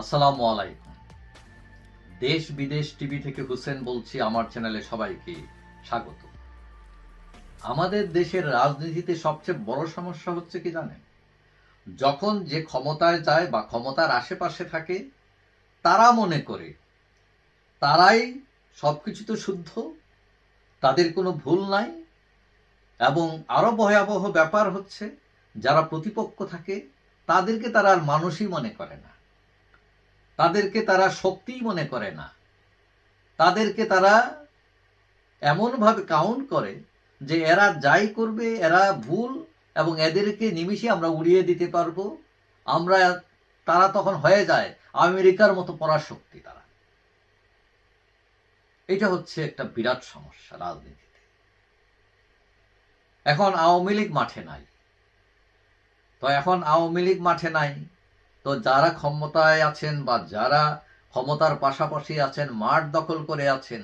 আসসালামু আলাইকুম। দেশ বিদেশ টিভি থেকে হুসেন বলছি, আমার চ্যানেলে সবাইকে স্বাগত। আমাদের দেশের রাজনীতিতে সবচেয়ে বড় সমস্যা হচ্ছে কি জানেন? যখন যে ক্ষমতায় যায় বা ক্ষমতার আশেপাশে থাকে, তারা মনে করে, তারাই সবকিছু তো শুদ্ধ, তাদের কোনো ভুল নাই, এবং আরও ভয়াবহ ব্যাপার হচ্ছে, যারা প্রতিপক্ষ থাকে, তাদেরকে তারা আর মানুষই মনে করে না। তাদেরকে তারা শক্তিই মনে করে না। তাদেরকে তারা এমনভাবে কাউন্ট করে যে এরা যাই করবে, এরা ভুল এবং এদেরকে নিমিশে আমরা উড়িয়ে দিতে পারব। আমরা তারা তখন হয়ে যায় আমেরিকার মতো পরাশক্তি তারা। এটা হচ্ছে একটা বিরাট সমস্যা রাজনীতিতে। এখন আওয়ামী লীগ মাঠে নাই। তো এখন আওয়ামী লীগ মাঠে নাই। তো যারা ক্ষমতায় আছেন বা যারা ক্ষমতার পাশাপাশি আছেন, মাঠ দখল করে আছেন,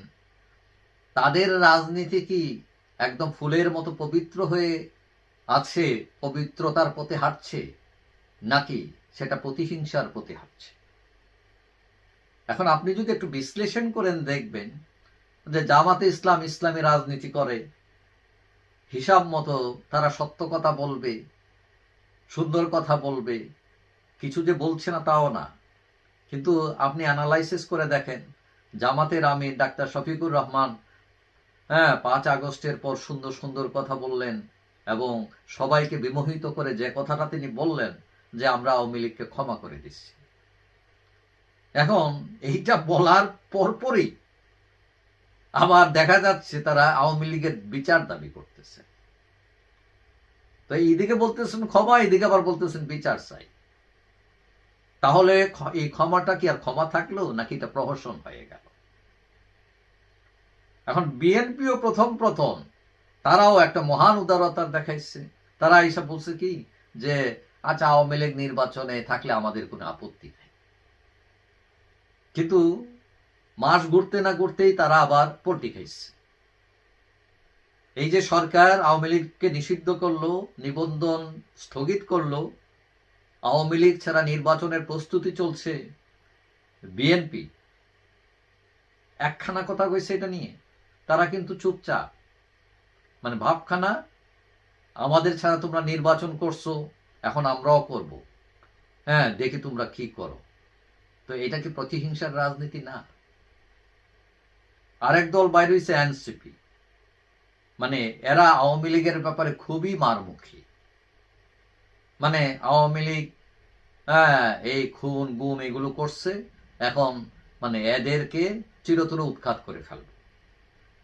তাদের রাজনীতি কি একদম ফুলের মতো পবিত্র হয়ে আছে, পবিত্রতার পথে হাঁটছে, নাকি সেটা প্রতিহিংসার পথে হাঁটছে? এখন আপনি যদি একটু বিশ্লেষণ করেন, দেখবেন যে জামাতে ইসলাম ইসলামী রাজনীতি করে, হিসাব মতো তারা সত্য কথা বলবে, সুন্দর কথা বলবে কিছু যে বলছে না তাও না। কিন্তু আপনি অ্যানালাইসিস করে দেখেন, জামাতের আমির ডাক্তার শফিকুর রহমান হ্যাঁ পাঁচ আগস্টের পর সুন্দর সুন্দর কথা বললেন এবং সবাইকে বিমোহিত করে যে কথাটা তিনি বললেন যে আমরা আওয়ামী লীগকে ক্ষমা করে দিচ্ছি। এখন এইটা বলার পরপরই আবার দেখা যাচ্ছে তারা আওয়ামী লীগের বিচার দাবি করতেছে। তো এইদিকে বলতেছেন ক্ষমা, এইদিকে আবার বলতেছেন বিচার চাই। তাহলে এই ক্ষমাটা কি আর ক্ষমা থাকল নাকি এটা প্রহসন হয়ে গেল? এখন বিএনপিও প্রথম প্রথম তারাও একটা মহান উদারতার দেখাইছে। তারা এইসব বলছে কি যে আচ্ছা আওয়ামী লীগ নির্বাচনে থাকলে আমাদের কোনো আপত্তি নেই। কিন্তু মাস ঘুরতে না ঘুরতেই তারা আবার পল্টি খাইছে। এই যে সরকার আওয়ামী লীগকে নিষিদ্ধ করল, নিবন্ধন স্থগিত করল আওয়ামী লীগ ছাড়া নির্বাচনের প্রস্তুতি চলছে বিএনপি। একখানা কথা কইছে এটা নিয়ে। তারা কিন্তু চুপচাপ। মানে ভাবখানা, আমাদের ছাড়া তোমরা নির্বাচন করছ, এখন আমরাও করব। হ্যাঁ দেখি তোমরা কি করো। তো এটা কি প্রতিহিংসার রাজনীতি? না। আরেক দল বাইরে হয়েছে এনসিপি। মানে এরা আওয়ামী লীগের ব্যাপারে খুবই মারমুখী। মানে আওয়ামী লীগ হ্যাঁ এই খুন, গুম এগুলো করছে, এখন মানে এদেরকে চিরতর উৎখাত করে ফেলবে।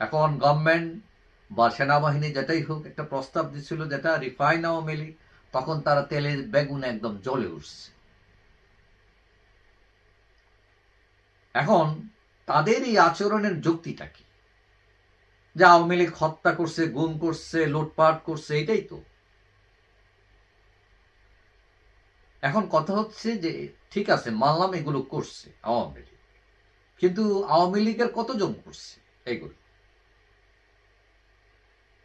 এখন গভর্নমেন্ট বা সেনাবাহিনী যেটাই হোক একটা প্রস্তাব দিছিল যেটা রিফাইন আওয়ামী লীগ, তখন তারা তেলের বেগুন একদম জ্বলে উঠছে। এখন তাদের এই আচরণের যুক্তিটা কি? যে আওয়ামী লীগ হত্যা করছে, গুম করছে, লুটপাট করছে, এটাই তো। এখন কথা হচ্ছে যে, ঠিক আছে, মানলাম এগুলো করছে আওয়ামী লীগ। কিন্তু আওয়ামী লীগের কতজন করছে এগুলো?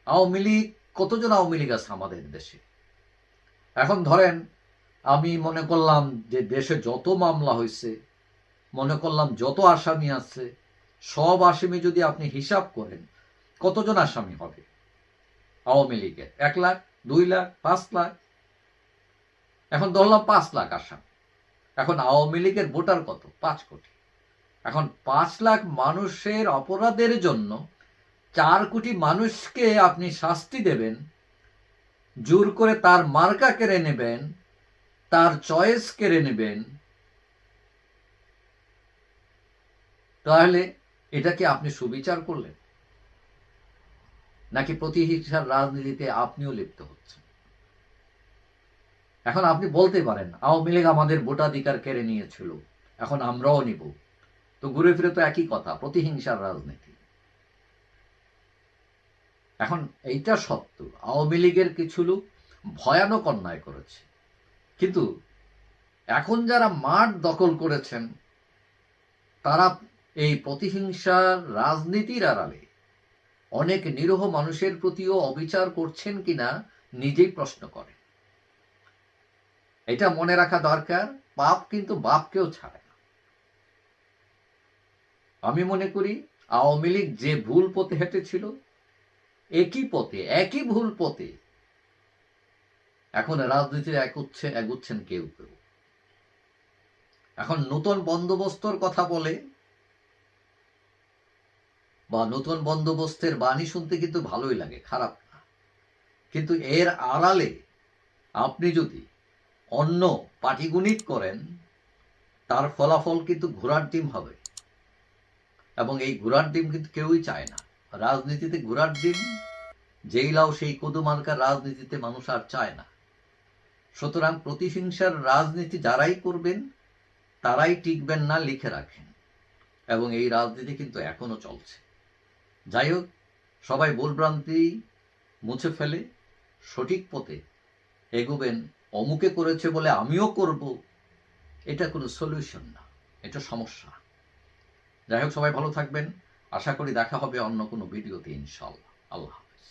আওয়ামী লীগ, কতজন আওয়ামী লীগ আছে আমাদের দেশে? এখন ধরেন, আমি মনে করলাম যে দেশে যত মামলা হয়েছে, মনে করলাম যত আসামি আছে, সব আসামি যদি আপনি হিসাব করেন, কতজন আসামি হবে আওয়ামী লীগের? এক লাখ, দুই লাখ, পাঁচ লাখ? এখন ধরলাম পাঁচ লাখ আসাম। এখন আওয়ামী লীগের ভোটার কত? পাঁচ কোটি। এখন পাঁচ লাখ মানুষের অপরাধের জন্য চার কোটি মানুষকে আপনি শাস্তি দেবেন, জোর করে তার মার্কা কেড়ে নেবেন, তার চয়েস কেড়ে নেবেন। তাহলে এটা কি আপনি সুবিচার করলেন? নাকি প্রতিহিংসার রাজনীতিতে আপনিও লিপ্ত হচ্ছেন? এখন আপনি বলতে পারেন, আওয়ামী লীগ আমাদের ভোটাধিকার কেড়ে নিয়েছিল, এখন আমরাও নিব। তো ঘুরে ফিরে তো একই কথা, প্রতিহিংসার রাজনীতি। এখন এইটা সত্য, আওয়ামী লীগের কিছু লোক ভয়ানক অন্যায় করেছে। কিন্তু এখন যারা মাঠ দখল করেছেন, তারা এই প্রতিহিংসার রাজনীতির আড়ালে অনেক নিরহ মানুষের প্রতিও অবিচার করছেন কিনা নিজেই প্রশ্ন করে এটা মনে রাখা দরকার, পাপ কিন্তু বাপকেও ছাড়ে না। আমি মনে করি, আওয়ামী লীগ যে ভুল পথে হেঁটেছিল, একই পথে, একই ভুল পথে, এখন রাজনীতির এগুচ্ছে এগুচ্ছেন কেউ কেউ। এখন নতুন বন্দোবস্তর কথা বলে, বা নতুন বন্দোবস্তের বাণী শুনতে কিন্তু ভালোই লাগে, খারাপ না। কিন্তু এর আড়ালে আপনি যদি অন্য পাটিগণিত করেন, তার ফলাফল কিন্তু ঘোড়ার ডিম হবে। এবং এই ঘোড়ার ডিম কিন্তু কেউই চায় না। রাজনীতিতে ঘোড়ার ডিম, যেই লাও সেই কদুমার্কার রাজনীতিতে মানুষ আর চায় না। সুতরাং প্রতিহিংসার রাজনীতি যারাই করবেন, তারাই টিকবেন না লিখে রাখেন। এবং এই রাজনীতি কিন্তু এখনও চলছে। যাই হোক, সবাই ভুলভ্রান্তি মুছে ফেলে, সঠিক পথে এগোবেন অমুকে করেছে বলে আমিও করব, এটা কোনো সলিউশন না, এটা সমস্যা। যাই হোক, সবাই ভালো থাকবেন। আশা করি দেখা হবে অন্য কোনো ভিডিওতে ইনশাল্লাহ আল্লাহ হাফিজ।